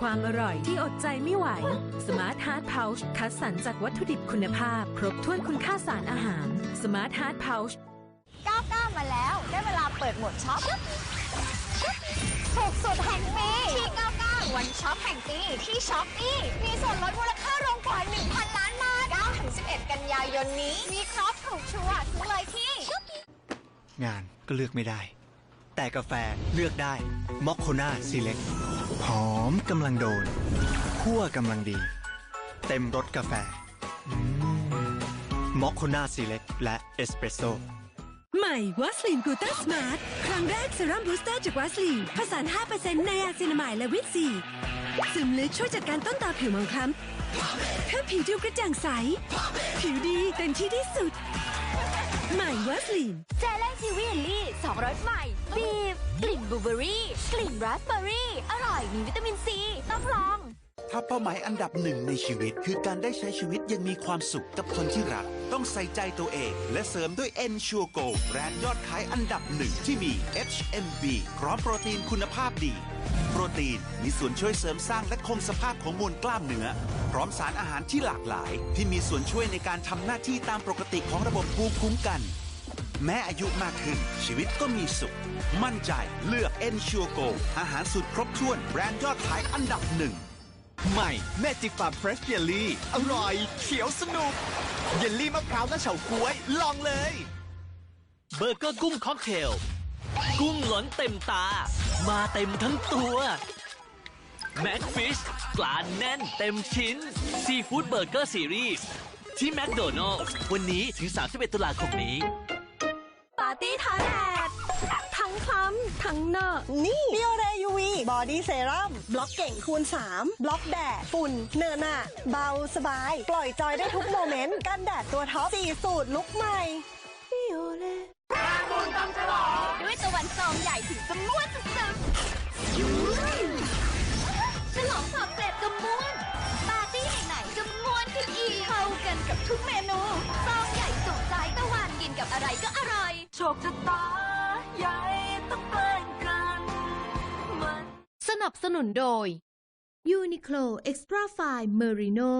ความอร่อยที่อดใจไม่ไหว Smart Heart Pouch คัดสรรจากวัตถุดิบคุณภาพ ครบถ้วนคุณค่าสารอาหาร Smart Heart Pouch 99 มาแล้ว ได้เวลาเปิดโหมดช็อปถูกสุดแห่งปีที่ 99 วันช็อปแห่งปีที่ช็อปปี้มีส่วนลดมูลค่ารวมกว่า 1,000 ล้านบาท9-11 กันยายนนี้ มีครบถูกชัวร์ซื้อเลยที่งานก็เลือกไม่ได้ แต่กาแฟเลือกได้มอคโคนาซีเล็ก หอมกำลังโดนคั่วกำลังดี เต็มรสกาแฟมอคโคนาซีเล็กและเอสเปรสโซ่ใหม่วัสลินกูต้าสมาร์ทครั้งแรกเซรั่มบูสเตอร์จากวัสลินผสาน 5%ในอาซินามายและวิตซีซึมลึกช่วยจัดการต้นตาผิวหมองคล้ำเพื่อผิวดูกระจ่างใส ผิวดีเต็มที่ที่สุด ใหม่วัสลินเจลลี่ชีวิลลี่สองรสใหม่บี บกลิ่นบลูเบอรี่ กลิ่นราสเบอร์รี่ อร่อยมีวิตามินซี ต้องลอง ถ้าเป้าหมายอันดับหนึ่งในชีวิต คือการได้ใช้ชีวิตยังมีความสุขกับคนที่รัก ต้องใส่ใจตัวเอง และเสริมด้วย Ensure Go แบรนด์ยอดขายอันดับหนึ่งที่มี HMB พร้อมโปรตีนคุณภาพดี โปรตีนมีส่วนช่วยเสริมสร้างและคงสภาพของมวลกล้ามเนื้อพร้อมสารอาหารที่หลากหลาย ที่มีส่วนช่วยในการทำหน้าที่ตามปกติของระบบภูมิคุ้มกัน แม้อายุมากขึ้น ชีวิตก็มีสุข มั่นใจเลือก Ensure Go อาหารสุดครบถ้วนแบรนด์ยอดขายอันดับหนึ่งใหม่แม่จิกฟาร์มเฟรชเยลลี่อร่อย เขียวสนุก เยลลี่มะพร้าวและเฉาก๊วย ลองเลย เบอร์เกอร์กุ้งค็อกเทล กุ้งหล้นเต็มตา มาเต็มทั้งตัวแม็กฟิชปลาแน่นเต็มชิ้น ซีฟู้ดเบอร์เกอร์ซีรีส์ที่แมคโดนัลล์วันนี้ถึง 31 ตุลาคมนี้าร์ตี้ท้าแดดทั้งคล้ำทั้งเนอะนี่เบียวเรยูวีบอดี้เซรั่มบล็อกเก่งคูณ 3 บล็อกแดด ฝุ่น เนอะหนะเบาสบาย ปล่อยจอยได้ทุกโมเมนต์ กันแดดตัวท็อป4สูตรลุกใหม่เบียวเรด้วยตะวันซองใหญ่ถึงจะม้วนสุด โชคชะตาใหญ่ต้องแปลงกัน มัน สนับสนุนโดย Uniqlo Extra Fine Merino